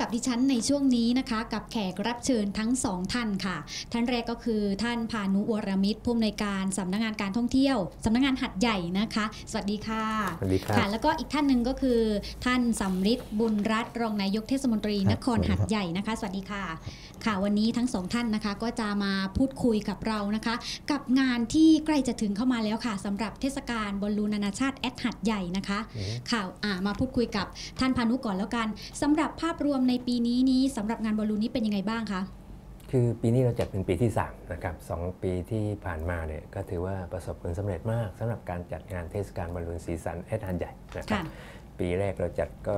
กับดิฉันในช่วงนี้นะคะกับแขกรับเชิญทั้งสองท่านค่ะ ท่านแรกก็คือท่านพานุวรมิตรผู้อำนวยการสำนักงานการท่องเที่ยวสำนักงานหัดใหญ่นะคะ สวัสดีค่ะสวัสดีครับค่ะ แล้วก็อีกท่านหนึ่งก็คือ ท่านสำริดบุญรัตน์รองนายกเทศมนตรีครับนครหัดใหญ่นะคะ สวัสดีค่ะ ค่ะวันนี้ทั้งสองท่านนะคะก็จะมาพูดคุยกับเรานะคะ กับงานที่ใกล้จะถึงเข้ามาแล้วค่ะสำหรับเทศกาลบอลลูนนานาชาติแอดหัดใหญ่นะคะอืมค่ะอ่ามาพูดคุยกับท่านพานุก่อนแล้วกันสำหรับภาพรวมในปีนี้นี้สำหรับงานบอลลูนนี้เป็นยังไงบ้างคะคือปีนี้เราจัดเป็นปีที่3นะครับสองปีที่ผ่านมาเนี่ยก็ถือว่าประสบผลสำเร็จมากสำหรับการจัดงานเทศกาลบอลลูนสีสันแอดฮันใหญ่นะครับค่ะปีแรกเราจัดก็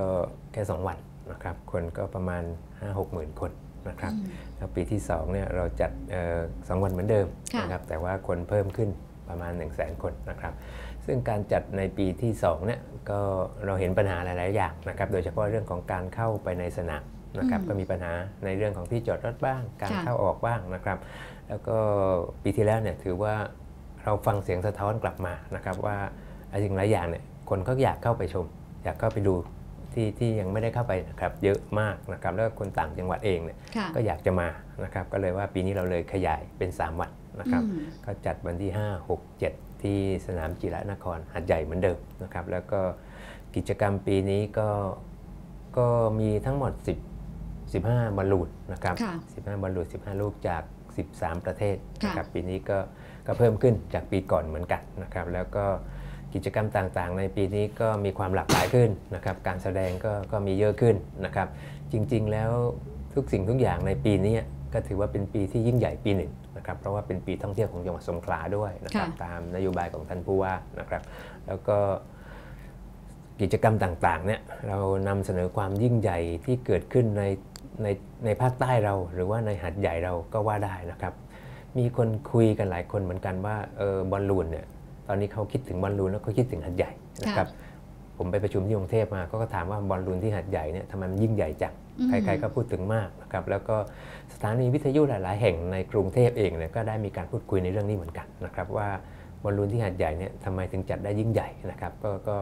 แค่ 2 วันนะครับคนก็ประมาณ 5-6หมื่นคนนะครับอืมแล้วปีที่2เนี่ยเราจัดเอ่อสองวันเหมือนเดิมค่ะนะครับแต่ว่าคนเพิ่มขึ้นประมาณ 1 0 0 0 0แคนนะครับ ซึ่งการจัดในปีที่2เนี่ยก็เราเห็นปัญหาหลาย ๆ อย่างนะครับโดยเฉพาะเรื่องของการเข้าไปในสนามนะครับอืมก็มีปัญหาในเรื่องของที่จอดรถบ้าง การค่ะเข้าออกบ้างนะครับ แล้วก็ปีที่แล้วเนี่ยถือว่าเราฟังเสียงสะท้อนกลับมานะครับว่าไอ้สิ่งหลายอย่างเนี่ยคนก็อยากเข้าไปชม อยากเข้าไปดูที่ที่ยังไม่ได้เข้าไปนะครับเยอะมากนะครับแล้วก็คนต่างจังหวัดเองเนี่ยค่ะก็อยากจะมานะครับก็เลยว่าปีนี้เราเลยขยายเป็น 3 วันนะครับอืมก็จัดวันที่ 5 6 7 ที่สนามจิระนครหัดใหญ่เหมือนเดิมนะครับ แล้วก็กิจกรรมปีนี้ก็ก็มีทั้งหมด 10 15บอลลูนนะครับค่ะ15บอลลูน15 ลูกจาก 13 ประเทศนะครับค่ะปีนี้ก็ก็เพิ่มขึ้นจากปีก่อนเหมือนกันนะครับ แล้วก็กิจกรรมต่างๆ ในปีนี้ก็มีความหลากหลายขึ้นนะครับ การแสดงก็ก็มีเยอะขึ้นนะครับ จริงๆแล้วทุกสิ่งทุกอย่างในปีนี้ ก็ถือว่าเป็นปีที่ยิ่งใหญ่ปีหนึ่งนะครับเพราะว่าเป็นปีท่องเที่ยวของจังหวัดสงขลาด้วยนะครับค่ะตามนโยบายของท่านผู้ว่านะครับ แล้วก็กิจกรรมต่างๆเนี่ยเรานำเสนอความยิ่งใหญ่ที่เกิดขึ้นในในในภาคใต้เรา หรือว่าในหัดใหญ่เราก็ว่าได้นะครับ มีคนคุยกันหลายคนเหมือนกันว่าเออบอลลูนเนี่ยตอนนี้เขาคิดถึงบอลลูนแล้วก็คิดถึงหัดใหญ่นะครับ ผมไปประชุมที่กรุงเทพมาก็ถามว่าบอลลูนที่หัดใหญ่เนี่ยทำไมมันยิ่งใหญ่จังอืมใครๆก็พูดถึงมากนะครับแล้วก็สถานีวิทยุหลาย ๆ แห่งในกรุงเทพเองเนี่ยก็ได้มีการพูดคุยในเรื่องนี้เหมือนกันนะครับว่าบอลลูนที่หัดใหญ่เนี่ยทำไมถึงจัดได้ยิ่งใหญ่นะครับก็ก็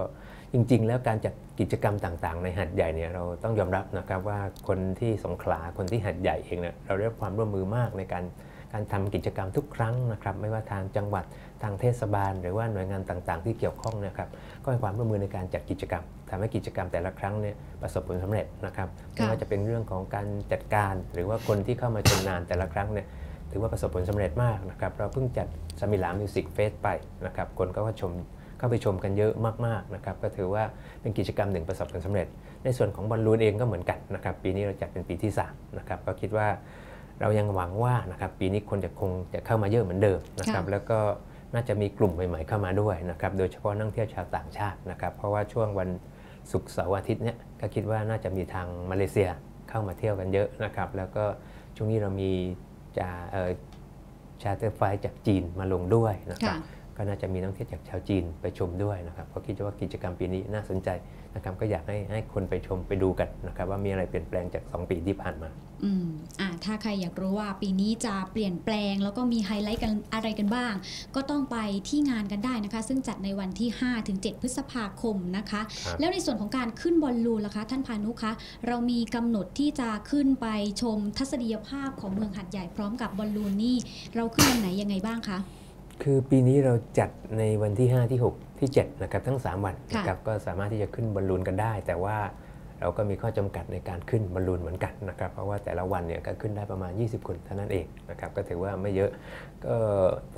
จริง ๆ แล้วการจัดกิจกรรมต่างๆ ในหัดใหญ่เนี่ยเราต้องยอมรับนะครับว่าคนที่สงขลาคนที่หัดใหญ่เองเนี่ยเราได้รับความร่วมมือมากในการ การทำกิจกรรมทุกครั้งนะครับ ไม่ว่าทางจังหวัดทางเทศบาล หรือว่าหน่วยงานต่างๆ ที่เกี่ยวข้องเนะครับก็ให้ความร่วมมือในการจัดกิจกรรมทำให้กิจกรรมแต่ละครั้งเนี่ยประสบผลสำเร็จนะครับไม่ว่าจะเป็นเรื่องของการจัดการ หรือว่าคนที่เข้ามาชมงานแต่ละครั้งเนี่ยถือว่าประสบผลสำเร็จมากนะครับเราเพิ่งจัดสมิลามิวสิกเฟสไปนะครับคนก็ชมเข้าไปชมกันเยอะมากๆนะครับก็ถือว่าเป็นกิจกรรมหนึ่งประสบผลสำเร็จ ในส่วนของบอลลูนเองก็เหมือนกันนะครับปีนี้เราจัดเป็นปีที่3นะครับก็คิดว่า เรายังหวังว่านะครับปีนี้คนจะคงจะเข้ามาเยอะเหมือนเดิมนะครับค่ะแล้วก็น่าจะมีกลุ่มใหม่ๆเข้ามาด้วยนะครับโดยเฉพาะนักท่องเที่ยวชาวต่างชาตินะครับเพราะว่าช่วงวันศุกร์เสาร์อาทิตย์เนี่ยก็คิดว่าน่าจะมีทางมาเลเซียเข้ามาเที่ยวกันเยอะนะครับแล้วก็ช่วงนี้เรามีจะเอ่อชาร์เตอร์ไฟล์จากจีนมาลงด้วยนะครับค่ะ ก็น่าจะมีนักท่องเที่ยวจากชาวจีนไปชมด้วยนะครับก็คิดว่ากิจกรรมปีนี้น่าสนใจนะครับก็อยากให้ให้คนไปชมไปดูกันนะครับว่ามีอะไรเปลี่ยนแปลงจาก 2 ปีที่ผ่านมาอืมอ่าถ้าใครอยากรู้ว่าปีนี้จะเปลี่ยนแปลง แล้วก็มีไฮไลท์กันอะไรกันบ้าง ก็ต้องไปที่งานกันได้นะคะ ซึ่งจัดในวันที่5ถึง7พฤษภาคมนะคะครับแล้วในส่วนของการขึ้นบอลลูนล่ะคะ ท่านพานุคะเรามีกำหนดที่จะขึ้นไปชมทัศนียภาพของเมืองหัดใหญ่พร้อมกับบอลลูนนี่เราขึ้นวันไหนยังไงบ้างคะ คือปีนี้เราจัดในวันที่ 5 ที่ 6 ที่ 7 นะครับ ทั้ง 3 วันค่ะนะครับก็สามารถที่จะขึ้นบอลลูนกันได้ แต่ว่าเราก็มีข้อจำกัดในการขึ้นบอลลูนเหมือนกันนะครับ เพราะว่าแต่ละวันเนี่ยก็ขึ้นได้ประมาณ 20 คนเท่านั้นเองนะครับ ก็ถือว่าไม่เยอะ ก็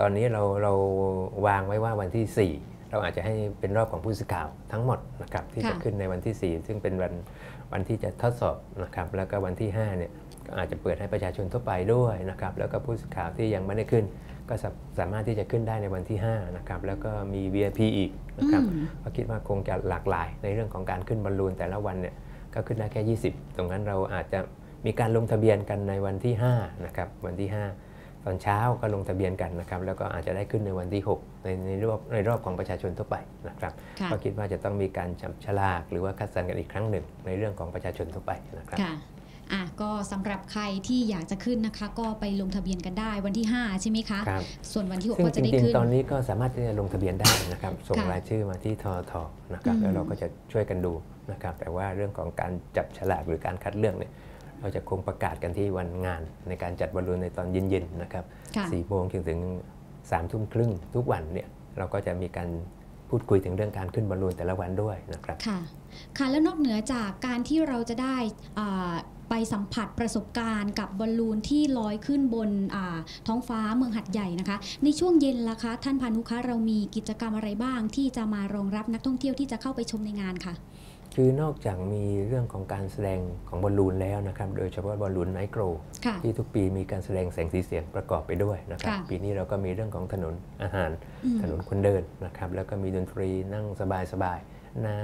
ตอนนี้เราเราวางไว้ว่าวันที่ 4 เราอาจจะให้เป็นรอบของผู้สื่อข่าวทั้งหมดนะครับที่จะค่ะขึ้นในวันที่ 4 ซึ่งเป็นวันวันที่จะทดสอบนะครับ แล้วก็วันที่5เนี่ยก็อาจจะเปิดให้ประชาชนทั่วไปด้วยนะครับ แล้วก็ผู้สื่อข่าวที่ยังไม่ได้ขึ้น ก็สาสามารถที่จะขึ้นได้ในวันที่5นะครับแล้วก็มี VIP อีกนะครับอืมก็คิดว่าคงจะหลากหลายในเรื่องของการขึ้นบอลลูนแต่ละวันเนี่ยก็ขึ้นได้แค่ 20 ตรงนั้นเราอาจจะมีการลงทะเบียนกันในวันที่5นะครับวันที่ 5 ตอนเช้าก็ลงทะเบียนกันนะครับแล้วก็อาจจะได้ขึ้นในวันที่ 6 ในในรอบในรอบของประชาชนทั่วไปนะครับค่ะก็คิดว่าจะต้องมีการจับฉลากหรือว่าคัดสรรกันอีกครั้งหนึ่งในเรื่องของประชาชนทั่วไปนะครับค่ะ อะก็สำหรับใครที่อยากจะขึ้นนะคะ ก็ไปลงทะเบียนกันได้วันที่ 5 ใช่ไหมคะครับส่วนวันที่6ซึ่งก็จจะได้ริงขึ้นๆตอนนี้ก็สามารถที่จะลงทะเบียนได้นะครับ ส่งค่ะรายชื่อมาที่ทอทนะครับอืมแล้วเราก็จะช่วยกันดูนะครับแต่ว่าเรื่องของการจับฉลากหรือการคัดเลือกเนี่ยเราจะคงประกาศกันที่วันงานในการจัดบอลลูนในตอนเย็นๆนะครับค่ะสี่โมงจนถึงสามทุ่มครึ่งทุกวันเนี่ยเราก็จะมีการพูดคุยถึงเรื่องการขึ้นบอลลูนแต่ละวันด้วยนะครับ ค่ะ ค่ะ แล้วนอกเหนือจากการที่เราจะได้อ่า ไปสัมผัสประสบการณ์กับบอลลูนที่ลอยขึ้นบนอาท้องฟ้าเมืองหัดใหญ่นะคะ ในช่วงเย็นล่ะคะ ท่านพานุคะเรามีกิจกรรมอะไรบ้าง ที่จะมารองรับนักท่องเที่ยวที่จะเข้าไปชมในงานค่ะ คือนอกจากมีเรื่องของการแสดงของบอลลูนแล้วนะครับ โดยเฉพาะบอลลูนไนโกรค่ะที่ทุกปีมีการแสดงแสงสีเสียงประกอบไปด้วยนะครับค่ะปีนี้เราก็มีเรื่องของถนนอาหารอืมถนนคนเดินนะครับ แล้วก็มีดนตรีนั่งสบายๆ หน้า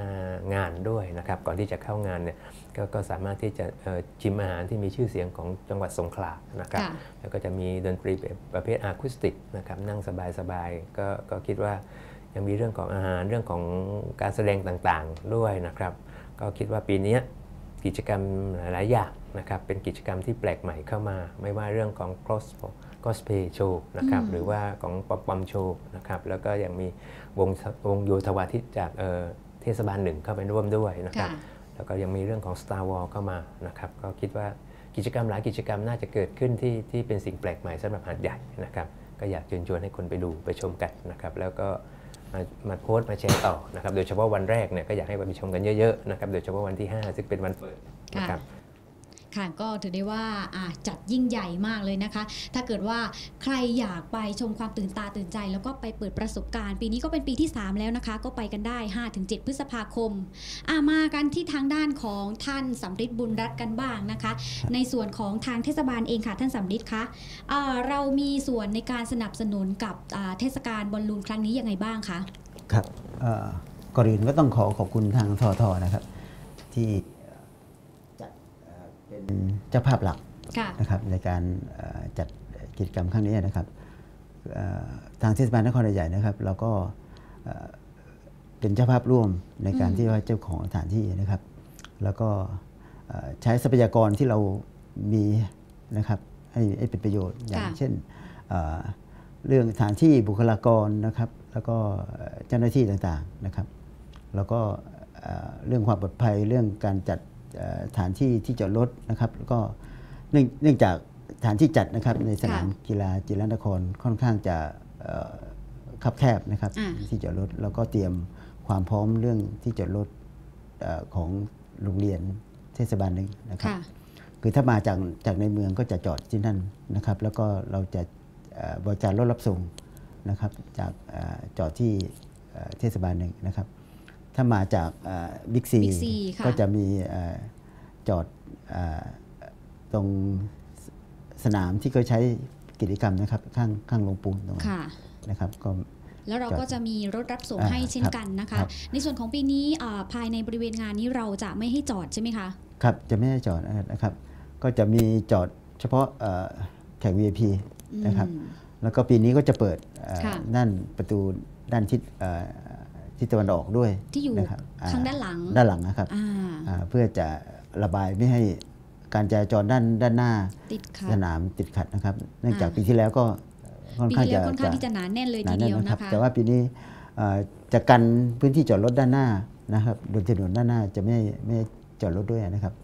งานด้วยนะครับ ก่อนที่จะเข้างานเนี่ยกก็สามารถที่จะเอ่อชิมอาหารที่มีชื่อเสียงของจังหวัดสงขลานะครับค่ะแล้วก็จะมีดนตรีประเภทอะคูสติกนะครับ นั่งสบายๆก็ก็คิดว่ายังมีเรื่องของอาหารเรื่องของการแสดงต่างๆด้วยนะครับ ก็คิดว่าปีเนี้ยกิจกรรมหลายๆอย่างนะครับ เป็นกิจกรรมที่แปลกใหม่เข้ามา ไม่ว่าเรื่องของ cross cosplay show นะครับอืมหรือว่าของปอมปอมโชว์นะครับ แล้วก็ยังมีวงวงโยธวาทิตจาก เอ่อเทศบาลหนึ่งเข้าไปร่วมด้วยนะครับค่ะแล้วก็ยังมีเรื่องของ Star Wars เข้ามานะครับ ก็คิดว่ากิจกรรมหลายกิจกรรมน่าจะเกิดขึ้นที่ที่เป็นสิ่งแปลกใหม่สำหรับหาดใหญ่นะครับ ก็อยากเชิญชวนให้คนไปดูไปชมกันนะครับ แล้วก็มามาโพสต์มาแชร์ต่อนะครับ โดยเฉพาะวันแรกเนี่ยก็อยากให้ไปชมกันเยอะๆนะครับ โดยเฉพาะวันที่ 5 ซึ่งเป็นวันเปิดนะครับ ค่ะก็ถือได้ว่าจัดยิ่งใหญ่มากเลยนะคะ ถ้าเกิดว่าใครอยากไปชมความตื่นตาตื่นใจ แล้วก็ไปเปิดประสบการณ์ ปีนี้ก็เป็นปีที่ 3 แล้วนะคะ ก็ไปกันได้ 5-7 พฤษภาคมอะมากันที่ทางด้านของท่านสำริดบุญรัตน์กันบ้างนะคะ ในส่วนของทางเทศบาลเองค่ะท่านสำริดคะเรามีส่วนในการสนับสนุนกับเทศกาลบอลลูนครั้งนี้ยังไงบ้างคะครับก่อนอื่นก็ต้องขอขอบคุณทางทอทอนะครับ ที่ เป็นเจ้าภาพหลักค่ะนะครับในการเอ่อจัดกิจกรรมครั้งนี้นะครับเอ่อทางเทศบาลนครหาดใหญ่นะครับเราก็เอ่อเป็นเจ้าภาพร่วมในการอืมที่ว่าเจ้าของสถานที่นะครับ แล้วก็เอ่อใช้ทรัพยากรที่เรามีนะครับให้ให้เป็นประโยชน์อย่างเช่นเอ่อเรื่องสถานที่บุคลากรนะครับ แล้วก็เอ่อเจ้าหน้าที่ต่างๆนะครับ แล้วก็เอ่อเรื่องความปลอดภัยเรื่องการจัด เอ่อสถานที่ที่จอดรถนะครับแล้วก็เนื่องเนื่องจากสถานที่จัดนะครับในสนามค่ะกีฬาจิรนครค่อนข้างจะเอ่อคับแคบนะครับอ่าที่จอดรถแล้วก็เตรียมความพร้อมเรื่องที่จอดรถเอ่อของโรงเรียนเทศบาลหนึ่งนะครับค่ะคือถ้ามาจากจากในเมืองก็จะจอดที่นั่นนะครับ แล้วก็เราจะเอ่อบริการรถรับส่งนะครับจากเอ่อจอดที่เอ่อเทศบาลหนึ่งนะครับ ถ้ามาจากบิ๊กซี Big C ค่ะก็จะมีเอ่อจอดเอ่อตรงสสนามที่เขาใช้กิจกรรมนะครับ ข้างข้างโรงปูนตรงนั้นค่ะนะครับก็แล้วเราจอดก็จะมีรถรับส่งอ่าให้เช่นครับกันนะคะครับในส่วนของปีนี้อ่าภายในบริเวณงานนี้เราจะไม่ให้จอดใช่ไหมคะครับจะไม่ได้จอดนะครับ ก็จะมีจอดเฉพาะเอ่อแขก VIP นะครับอืมแล้วก็ปีนี้ก็จะเปิดเอ่อค่ะด้านประตูด้านทิศเอ่อ ทิศตะวันออกด้วยที่อยู่นะครับอ่ข้างด้านหลังด้านหลังนะครับอ่าอ่าเพื่อจะระบายไม่ให้การจราจรด้านด้านหน้าติดขัดสนามติดขัดนะครับ เนื่องจากอ่าปีที่แล้วก็ค่อนปีข้างที่แล้จะวค่อนข้างที่จะหนาแน่นเลยหนาทีแน่เดีนยวนะครันะคะแต่ว่าปีนี้เอ่อจะกันพื้นที่จอดรถด้านหน้านะครับบนถนนด้านหน้าจะไม่ไม่จอดรถด้วยนะครับ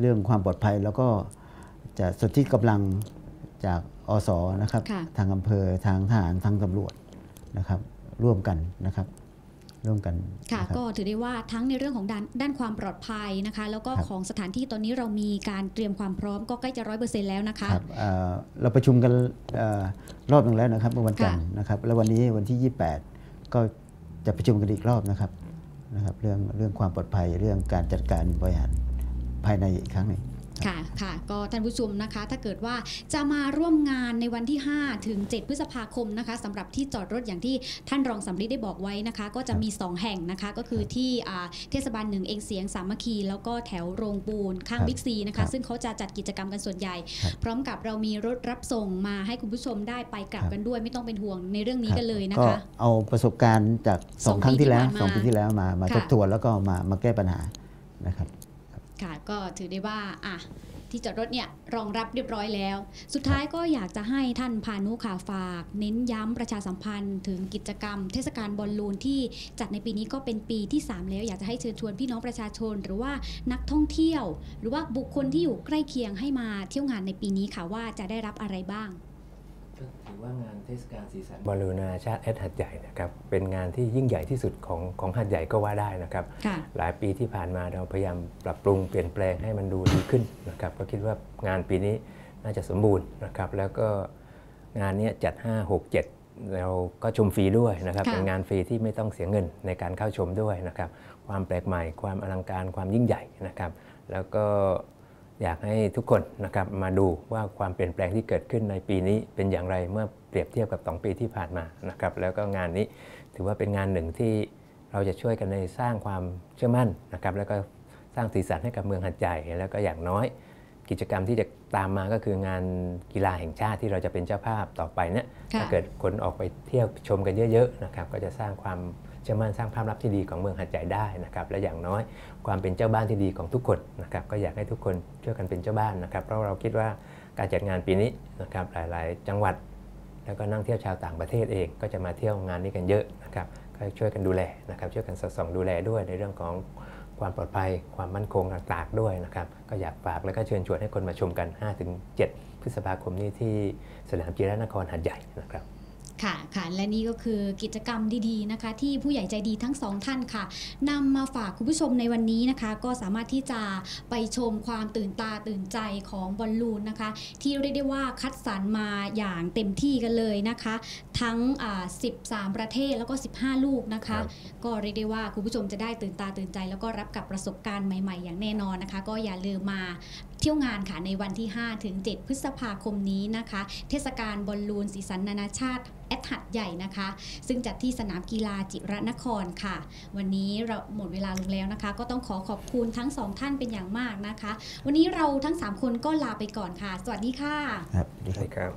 เรื่องความปลอดภัยแล้วก็จะสนที่กำลังจากอสนะครับค่ะทางอำเภอทางทหารทางตำรวจนะครับ ร่วมกันนะครับ ร่วมกันค่ะนะครับก็ถือได้ว่าทั้งในเรื่องของด้านด้านความปลอดภัยนะคะ แล้วก็ครับของสถานที่ตอนนี้เรามีการเตรียมความพร้อมก็ใกล้จะร้อยเปอร์เซ็นต์แล้วนะคะครับเอ่อเราประชุมกันเอ่อรอบหนึ่งแล้วนะครับเมื่อวันจันทร์ค่ะนะครับแล้ววันนี้วันที่ 28 ก็จะประชุมกันอีกรอบนะครับนะครับเรื่องเรื่องความปลอดภัยเรื่องการจัดการบริหารภายในอีกครั้งหนึ่ง ค่ะค่ะก็ท่านผู้ชมนะคะ ถ้าเกิดว่าจะมาร่วมงานในวันที่ 5 ถึง 7 พฤษภาคมนะคะสำหรับที่จอดรถอย่างที่ท่านรองสำลีได้บอกไว้นะคะ ก็จะมี 2 แห่งนะคะก็คือที่อ่าเทศบาลหนึ่งเองเสียงสามัคคี แล้วก็แถวโรงปูนข้างครับบิ๊กซีนะครัคะบซึ่งเขาจะจัดกิจกรรมกันส่วนใหญ่ครับพร้อมกับเรามีรถรับส่งมาให้คุณผู้ชมได้ไปกลับครับกันด้วย ไม่ต้องเป็นห่วงในเรื่องนี้ครับกันเลยนะก็คะเอาประสบการณ์จากสสอองงครั้งที่แล้วปีที่ผ่านมาสองปีที่แล้วมามาค่ะทบทวนแล้วก็มามาแก้ปัญหานะครับ ค่ะก็ถือได้ว่าอะที่จอดรถเนี่ยรองรับเรียบร้อยแล้ว สุดท้ายก็อยากจะให้ท่านพานุค่ะฝาก เน้นย้ำประชาสัมพันธ์ถึงกิจกรรม เทศกาลบอลลูนที่จัดในปีนี้ก็เป็นปีที่ 3 แล้ว อยากจะให้เชิญชวนพี่น้องประชาชน หรือว่านักท่องเที่ยว หรือว่าบุคคลที่อยู่ใกล้เคียงให้มาเที่ยวงานในปีนี้ค่ะว่าจะได้รับอะไรบ้าง ก็ถือว่างานเทศกาลสีสันบอลลูนนานาชาติแอดหัดใหญ่นะครับเป็นงานที่ยิ่งใหญ่ที่สุดของของหัดใหญ่ก็ว่าได้นะครับค่ะหลายปีที่ผ่านมาเราพยายามปรับปรุงเปลี่ยนแปลงให้มันดูดีขึ้นนะครับก็คิดว่างานปีนี้น่าจะสมบูรณ์นะครับแล้วก็งานเนี้ยจัด 5 6 7เราก็ชมฟรีด้วยนะครับค่ะเป็นงานฟรีที่ไม่ต้องเสียเงินในการเข้าชมด้วยนะครับ ความแปลกใหม่ ความอลังการความยิ่งใหญ่นะครับ แล้วก็ อยากให้ทุกคนนะครับมาดูว่าความเปลี่ยนแปลงที่เกิดขึ้นในปีนี้เป็นอย่างไรเมื่อเปรียบเทียบกับ 2 ปีที่ผ่านมานะครับแล้วก็งานนี้ถือว่าเป็นงานหนึ่งที่เราจะช่วยกันในสร้างความเชื่อมั่นนะครับแล้วก็สร้างสีสันให้กับเมืองหัดใหญ่แล้วก็อย่างน้อย กิจกรรมที่จะตามมาก็คืองานกีฬาแห่งชาติที่เราจะเป็นเจ้าภาพต่อไปเนี่ยค่ะถ้าเกิดคนออกไปเที่ยวชมกันเยอะๆนะครับก็จะสร้างความ เชื่อมั่นสร้างภาพลักษณ์ที่ดีของเมืองหัดใหญ่ได้นะครับและอย่างน้อยความเป็นเจ้าบ้านที่ดีของทุกคนนะครับก็อยากให้ทุกคนช่วยกันเป็นเจ้าบ้านนะครับเพราะเราคิดว่าการจัดงานปีนี้นะครับหลาย ๆ จังหวัด แล้วก็นั่งเที่ยวชาวต่างประเทศเองก็จะมาเที่ยวงานนี้กันเยอะนะครับก็ช่วยกันดูแลนะครับช่วยกันสอดส่องดูแลด้วยในเรื่องของความปลอดภัยความมั่นคงต่างๆด้วยนะครับก็อยากฝากแล้วก็เชิญชวนให้คนมาชมกัน 5-7 พฤษภาคมนี้ที่สนามกีฬานครหัดใหญ่นะครับ ค่ะค่ะและนี่ก็คือกิจกรรมดีๆนะคะ ที่ผู้ใหญ่ใจดีทั้งสองท่านค่ะนำมาฝากคุณผู้ชมในวันนี้นะคะ ก็สามารถที่จะไปชมความตื่นตาตื่นใจของบอลลูนนะคะ ที่เรียกได้ว่าคัดสรรมาอย่างเต็มที่กันเลยนะคะ ทั้งอ่า13 ประเทศแล้วก็ 15 ลูกนะคะครับก็เรียกได้ว่าคุณผู้ชมจะได้ตื่นตาตื่นใจ แล้วก็รับกับประสบการณ์ใหม่ ๆ อย่างแน่นอนนะคะ ก็อย่าลืมมา เที่ยวงานค่ะในวันที่ 5 ถึง 7 พฤษภาคมนี้นะคะ เทศกาลบอลลูนสีสันนานาชาติแอดหัดใหญ่นะคะ ซึ่งจัดที่สนามกีฬาจิรนครค่ะ วันนี้เราหมดเวลาลงแล้วนะคะ ก็ต้องขอขอบคุณทั้งสองท่านเป็นอย่างมากนะคะ วันนี้เราทั้ง 3 คนก็ลาไปก่อนค่ะ สวัสดีค่ะ ครับดีครับ